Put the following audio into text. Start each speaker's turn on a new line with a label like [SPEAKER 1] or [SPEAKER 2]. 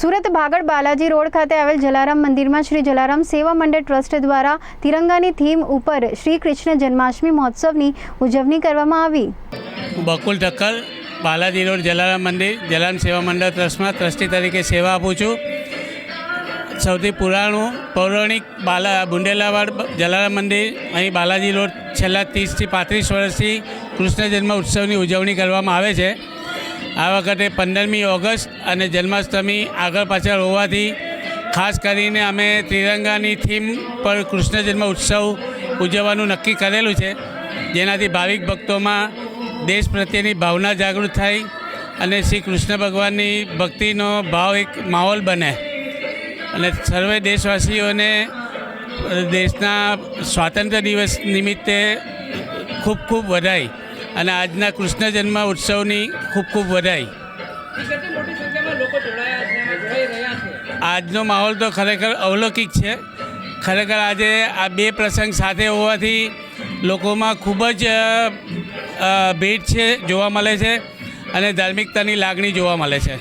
[SPEAKER 1] Surat ભાગળ Balaji road ખાતે આવેલ જલારામ મંદિરમાં શ્રી જલારામ સેવા મંડળ ટ્રસ્ટ દ્વારા તિરંગાની થીમ ઉપર શ્રી કૃષ્ણ જન્માષ્ટમી મહોત્સવની ઉજવણી કરવામાં આવી.
[SPEAKER 2] બકુલ ઠક્કર બાલાજી રોડ, જલારામ મંદિર, જલારામ સેવા મંડળ ટ્રસ્ટમાં ટ્રસ્ટી તરીકે સેવા આપું છું. સૌથી પુરાણું પૌરાણિક બાલા બુંડેલાવાડ જલારામ મંદિર, અહીં બાલાજી રોડ છેલ્લા ત્રીસથી પાંત્રીસ વર્ષથી કૃષ્ણ જન્મ ઉત્સવની ઉજવણી કરવામાં આવે છે. આ વખતે પંદરમી ઓગસ્ટ અને જન્માષ્ટમી આગળ પાછળ હોવાથી ખાસ કરીને અમે ત્રિરંગાની થીમ પર કૃષ્ણ જન્મ ઉત્સવ ઉજવવાનું નક્કી કરેલું છે. જેનાથી ભાવિક ભક્તોમાં દેશ પ્રત્યેની ભાવના જાગૃત થાય અને શ્રી કૃષ્ણ ભગવાનની ભક્તિનો ભાવ એક માહોલ બને. અને સર્વે દેશવાસીઓને દેશના સ્વાતંત્ર્ય દિવસ નિમિત્તે ખૂબ ખૂબ વધાઈ અને આજના કૃષ્ણ જન્મ ઉત્સવની ખૂબ ખૂબ વધાઈ. આજનો માહોલ તો ખરેખર અવલૌકિક છે. ખરેખર આજે આ બે પ્રસંગ સાથે હોવાથી લોકોમાં ખૂબ જ ભીડ છે, જોવા મળે છે અને ધાર્મિકતાની લાગણી જોવા મળે છે.